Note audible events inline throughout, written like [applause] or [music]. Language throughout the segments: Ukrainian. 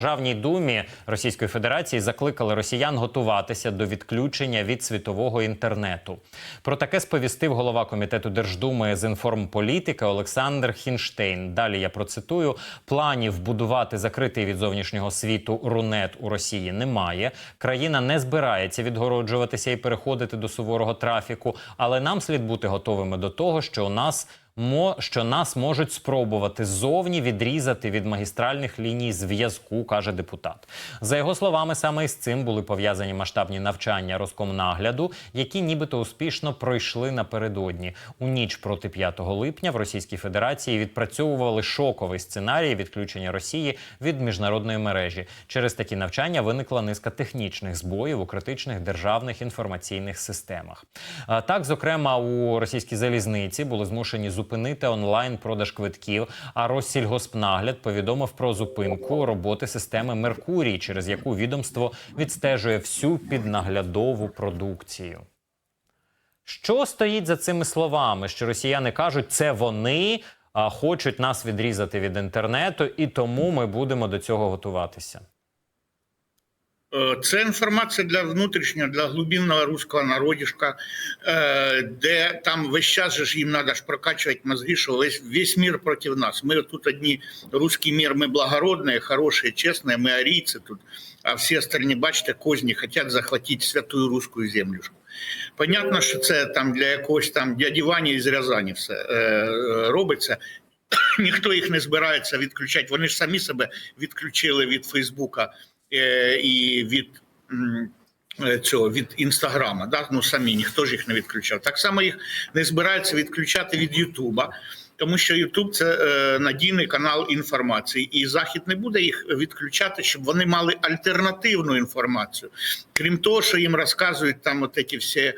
Державній думі Російської Федерації закликали росіян готуватися до відключення від світового інтернету. Про таке сповістив голова комітету Держдуми з інформполітики Олександр Хінштейн. Далі я процитую: планів будувати закритий від зовнішнього світу рунет у Росії немає. Країна не збирається відгороджуватися і переходити до суворого трафіку, але нам слід бути готовими до того, що у нас що нас можуть спробувати ззовні відрізати від магістральних ліній зв'язку, каже депутат. За його словами, саме із цим були пов'язані масштабні навчання Роскомнагляду, які нібито успішно пройшли напередодні. У ніч проти 5 липня в Російській Федерації відпрацьовували шоковий сценарій відключення Росії від міжнародної мережі. Через такі навчання виникла низка технічних збоїв у критичних державних інформаційних системах. Так, зокрема, у російській залізниці були змушені зупинити онлайн продаж квитків. А Россільгоспнагляд повідомив про зупинку роботи системи Меркурій, через яку відомство відстежує всю піднаглядову продукцію. Що стоїть за цими словами? Що росіяни кажуть, це вони а, хочуть нас відрізати від інтернету, і тому ми будемо до цього готуватися. Е, Це інформація для внутрішнього, для глибинного руського народішка, е, де там весь час же ж їм треба ж прокачувати мозги, що весь, весь мір проти нас. Ми тут одні, русський мір, ми благородні, хороші, чесні, ми арійці тут, а всі остальні, бачите, козні хочуть захватити святую руську землюшку. Понятно, що це там для якогось там дяді Вані із Рязані все е, робиться. [coughs] Ніхто їх не збирається відключати. Вони ж самі себе відключили від Фейсбука і від е, цього від інстаграма. Да? Ну самі ніхто ж їх не відключав. Так само їх не збираються відключати від Ютуба. Тому що Ютуб це е, надійний канал інформації, і Захід не буде їх відключати, щоб вони мали альтернативну інформацію. Крім того, що їм розказують там от ці всі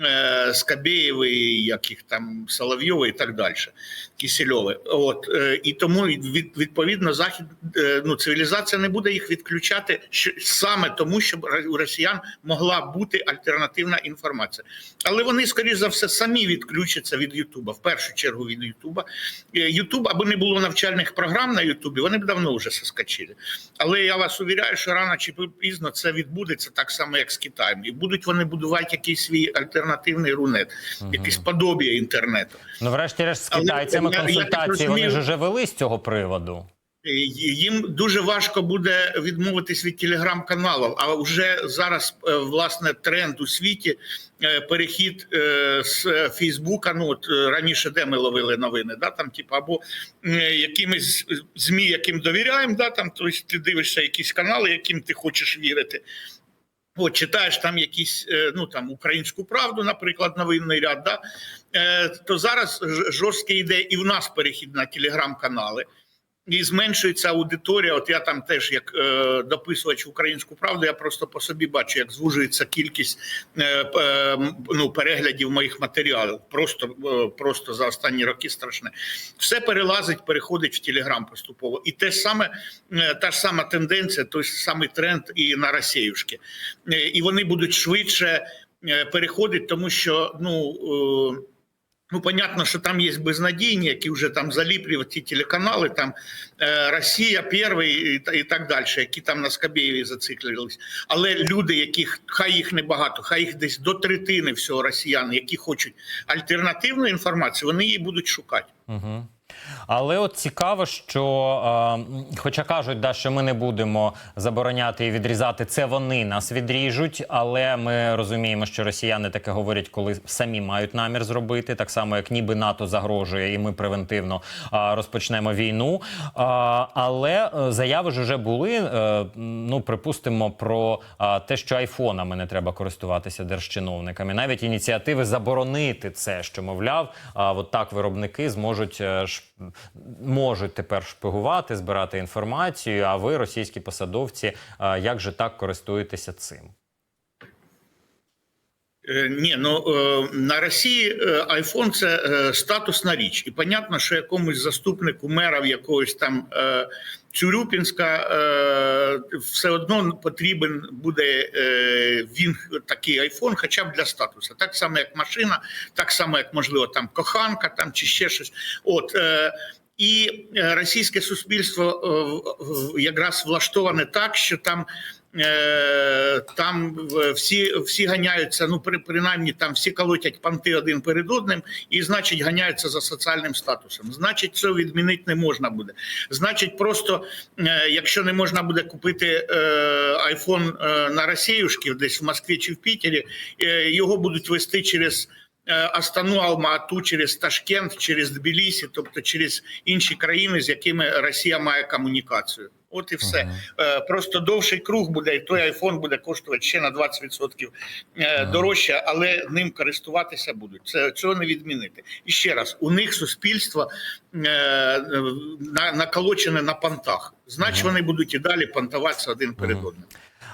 е, Скабєєви, як їх там Соловйови і так далі, Кисельови. От е, і тому від, відповідно захід е, ну цивілізація не буде їх відключати саме тому, щоб у росіян могла бути альтернативна інформація. Але вони, скоріш за все, самі відключаться від Ютуба, в першу чергу від Ютуба. Ютуб, аби не було навчальних програм на Ютубі, вони б давно вже соскочили. Але я вас увіряю, що рано чи пізно це відбудеться так само, як з Китаєм. І будуть вони будувати якийсь свій альтернативний рунет, якесь подобія інтернету. Ну, врешті-решт, з Але китайцями я- я так консультації вони ж вже вели з цього приводу. Їм дуже важко буде відмовитись від телеграм-каналів. А вже зараз е, власне тренд у світі е, перехід е, з Фейсбука. Ну от раніше, де ми ловили новини, да там, типу, або якимись змі, яким довіряємо, да там тобто ти дивишся якісь канали, яким ти хочеш вірити. От читаєш там якісь е, ну там українську правду, наприклад, новинний ряд. Да? Е, то зараз жорсткий йде і в нас перехід на телеграм-канали. І зменшується аудиторія. От я там теж, як е, дописувач українську правду, я просто по собі бачу, як звужується кількість е, е, ну, переглядів моїх матеріалів. Просто, е, просто за останні роки страшне. Все перелазить, переходить в Телеграм поступово. І те саме, е, та ж сама тенденція, той самий тренд і на Росіюшки. Е, І вони будуть швидше е, переходити, тому що ну. е, Ну, понятно, що там є безнадійні, які вже там заліплюють ті телеканали, там э, Росія, Перший і, і так далі, які там на Скабєєві зациклились. Але люди, яких хай їх небагато, хай їх десь до третини всього росіян, які хочуть альтернативну інформацію, вони її будуть шукати. Угу. Але от цікаво, що, хоча кажуть, да, що ми не будемо забороняти і відрізати, це вони нас відріжуть. Але ми розуміємо, що росіяни таке говорять, коли самі мають намір зробити, так само як ніби НАТО загрожує, і ми превентивно розпочнемо війну. Але е, заяви ж вже були. е, ну, припустимо, про те, що айфонами не треба користуватися держчиновниками. Навіть ініціативи заборонити це, що мовляв, а от так виробники зможуть е, можуть тепер шпигувати, збирати інформацію. А ви, російські посадовці, як же так користуєтеся цим? Ні, ну е, на Росії айфон це е, статусна річ, і понятно, що якомусь заступнику мера в якогось там Цюрюпінська все одно потрібен буде він такий айфон, хоча б для статусу. Так само, як машина, так само, як можливо там коханка, там чи ще щось. От і російське суспільство якраз влаштоване так, що там. Е, Там всі, всі ганяються, ну при, принаймні там всі колотять панти один перед одним, і значить ганяються за соціальним статусом. Значить, це відмінити не можна буде. Значить, просто е, якщо не можна буде купити е, айфон на Росіюшки, десь в Москві чи в Пітері, його будуть вести через. Астану, Алма-Ату, через Ташкент, через Тбілісі, тобто через інші країни, з якими Росія має комунікацію. От і все. Ага. Просто довший круг буде, і той айфон буде коштувати ще на 20% ага. дорожче, але ним користуватися будуть. Це цього не відмінити. І ще раз, у них суспільство е, на- наколочене на понтах. Значить, вони будуть і далі понтуватися один перед одним.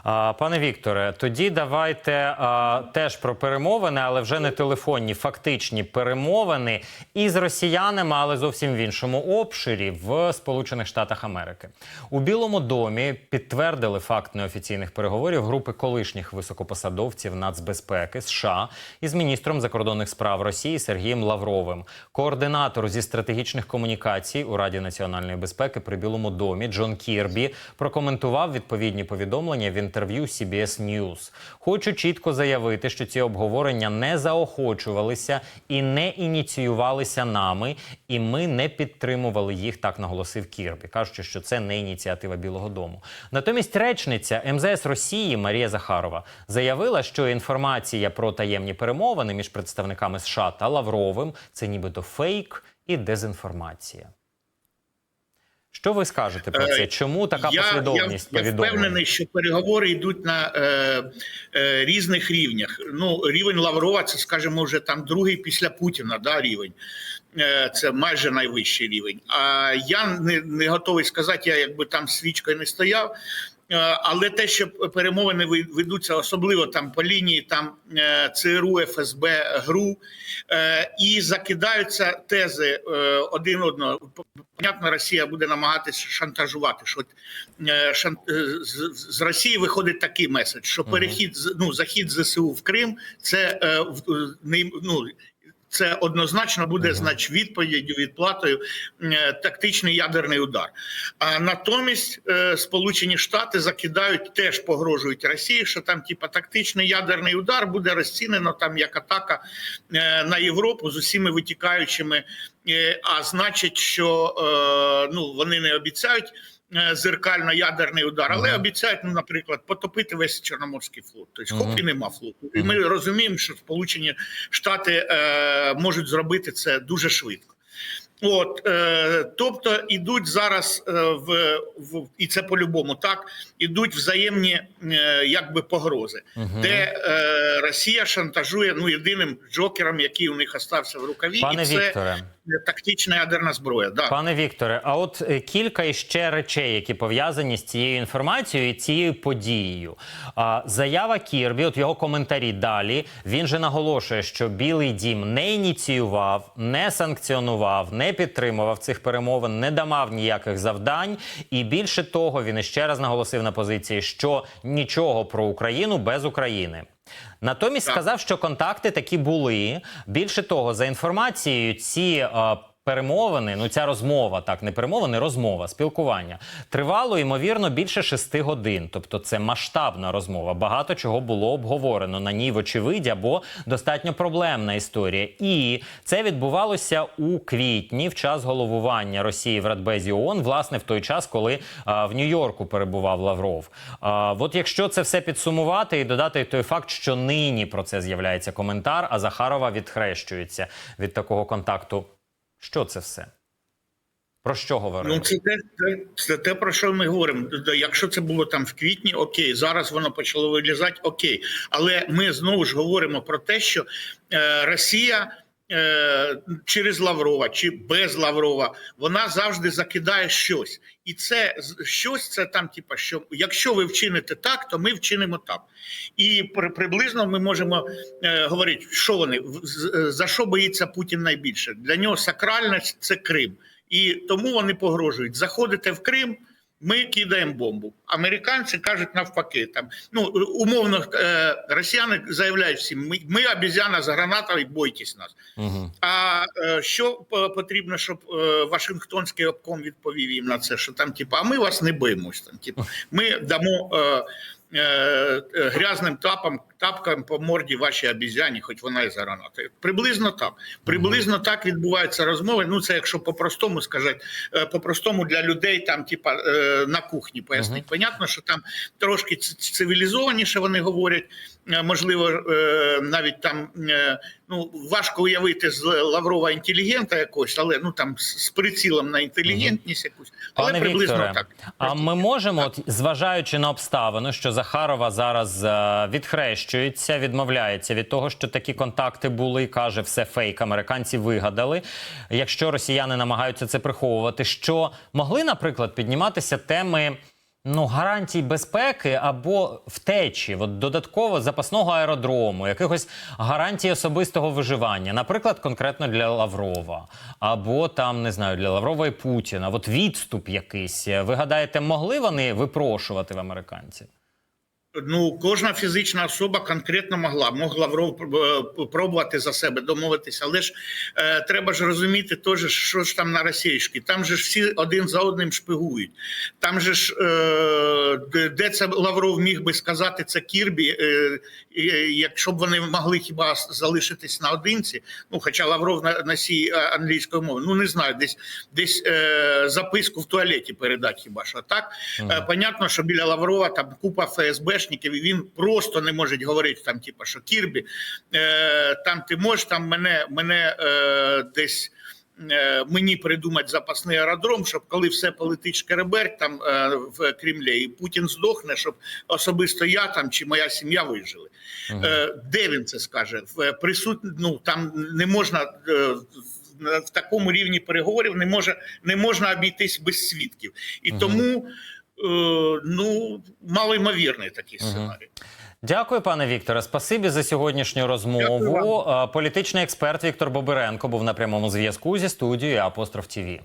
Пане Вікторе, тоді давайте а, теж про перемовини, але вже не телефонні, фактичні перемовини із росіянами, але зовсім в іншому обширі в Сполучених Штатах Америки. У Білому домі підтвердили факт неофіційних переговорів групи колишніх високопосадовців нацбезпеки США із міністром закордонних справ Росії Сергієм Лавровим. Координатор зі стратегічних комунікацій у Раді національної безпеки при Білому домі Джон Кірбі прокоментував відповідні повідомлення в інтерв'ю CBS News. Хочу чітко заявити, що ці обговорення не заохочувалися і не ініціювалися нами, і ми не підтримували їх. Так наголосив Кірбі, кажучи, що це не ініціатива Білого Дому. Натомість речниця МЗС Росії Марія Захарова заявила, що інформація про таємні перемовини між представниками США та Лавровим це нібито фейк і дезінформація. Що ви скажете про це? Е, Чому така я, послідовність я, я впевнений, що переговори йдуть на е, е, різних рівнях. Ну, рівень Лаврова, це скажімо, вже там другий після Путіна, да, рівень. Е, це майже найвищий рівень. А я не, не готовий сказати, я якби там свічкою не стояв. Е, Але те, що перемовини ви- ведуться, особливо там по лінії там е, ЦРУ, ФСБ, ГРУ, е, і закидаються тези один одного. Понятно, Росія буде намагатися шантажувати. Що з, Росії виходить такий меседж, що перехід ну захід ЗСУ в Крим це ну, це однозначно буде значить відповіддю відплатою е, тактичний ядерний удар. А натомість е, Сполучені Штати закидають теж погрожують Росії, що там, типа, тактичний ядерний удар буде розцінено там як атака е, на Європу з усіми витікаючими. А значить, що ну вони не обіцяють. Е, Зеркально-ядерний удар, але обіцяють, ну, наприклад, потопити весь Чорноморський флот. Тобто, хоп, і нема флоту. І ми розуміємо, що Сполучені Штати е, можуть зробити це дуже швидко. От, е, тобто ідуть зараз е, в, в і це по-любому так. Ідуть взаємні е, якби погрози, де е, Росія шантажує ну єдиним джокером, який у них остався в рукаві, Пане і це Вікторе. Тактична ядерна зброя. Да. Пане Вікторе, а от е, кілька іще речей, які пов'язані з цією інформацією і цією подією. А, заява Кірбі, от його коментарі далі. Він же наголошує, що Білий Дім не ініціював, не санкціонував, не підтримував цих перемовин, не давав ніяких завдань. І більше того, він іще раз наголосив на позиції, що нічого про Україну без України. Натомість сказав, що контакти такі були. Більше того, за інформацією, ці е, перемовини, ну ця розмова, так не перемовини, розмова, спілкування тривало ймовірно більше шести годин. Тобто, це масштабна розмова. Багато чого було обговорено на ній, вочевидь, або достатньо проблемна історія. І це відбувалося у квітні, в час головування Росії в Радбезі ООН, власне, в той час, коли а, в Нью-Йорку перебував Лавров. А, от якщо це все підсумувати і додати той факт, що нині про це з'являється коментар, а Захарова відхрещується від такого контакту. Що це все? Про що говорили? Ну, це те, це те, про що ми говоримо. Тобто, Якщо це було там в квітні, окей, зараз воно почало вилізати, окей. Але ми знову ж говоримо про те, що е, Росія. Е, Через Лаврова чи без Лаврова вона завжди закидає щось, і це щось це там, типа, що якщо ви вчините так, то ми вчинимо так. І при- приблизно ми можемо е, говорити, що вони за що боїться Путін найбільше. Для нього сакральність це Крим. І тому вони погрожують. Заходите в Крим, Ми кидаємо бомбу. Американці кажуть навпаки. Там ну умовно е, росіяни заявляють всім: ми, ми обізяна з гранатами, бойтесь нас. Угу. А е, що потрібно, щоб е, Вашингтонський обком відповів їм на це? Що там, типу, а ми вас не боїмось. Там, типу, ми дамо е, е, е, грязним тапом, тапкам по морді вашій обізяні, хоч вона і заранати. Приблизно так. Приблизно так відбуваються розмови. Ну це якщо по-простому сказати, е, по-простому для людей там, типа е, на кухні пояснить. Понятно, що там трошки цивілізованіше вони говорять. Е, Можливо, е, навіть там е, ну важко уявити з Лаврова інтелігента якогось, але ну там з прицілом на інтелігентність якусь, але Пане приблизно Вікторе, так. а ми можемо, от, зважаючи на обставину, що Захарова зараз відхрещується, відмовляється від того, що такі контакти були, каже, все фейк, американці вигадали. Якщо росіяни намагаються це приховувати, що могли, наприклад, підніматися теми. Ну, гарантій безпеки або втечі, от додатково запасного аеродрому, якихось гарантій особистого виживання, наприклад, конкретно для Лаврова, або там не знаю, для Лаврова і Путіна. От відступ якийсь. Ви гадаєте, могли вони випрошувати в американців? Ну, кожна фізична особа конкретно могла, мог Лавров е, пробувати за себе домовитися. Але ж е, треба ж розуміти, теж, що ж там на російській. Там же ж всі один за одним шпигують. Там же ж е, де- це Лавров міг би сказати, це Кірбі, е, і, якщо б вони могли хіба залишитись наодинці. Ну, хоча Лавров на носій е, англійської мови, ну не знаю, десь десь е, записку в туалеті передати хіба що так. Е, Понятно, що біля Лаврова там купа ФСБшників, і він просто не може говорити там, типу, що Кірбі, е, там ти можеш там мене, мене е, десь. е, Мені придумати запасний аеродром, щоб коли все полетить шкереберть там е, в Кремлі, і Путін здохне, щоб особисто я там чи моя сім'я вижили. Е, Де він це скаже? В присут... ну, там не можна в- такому рівні переговорів не може не можна обійтись без свідків, і Мгм. тому ну малоймовірний такий сценарій. Дякую, пане Вікторе. Спасибі за сьогоднішню розмову. Е, Політичний експерт Віктор Бобиренко був на прямому зв'язку зі студією Апостроф ТІВІ.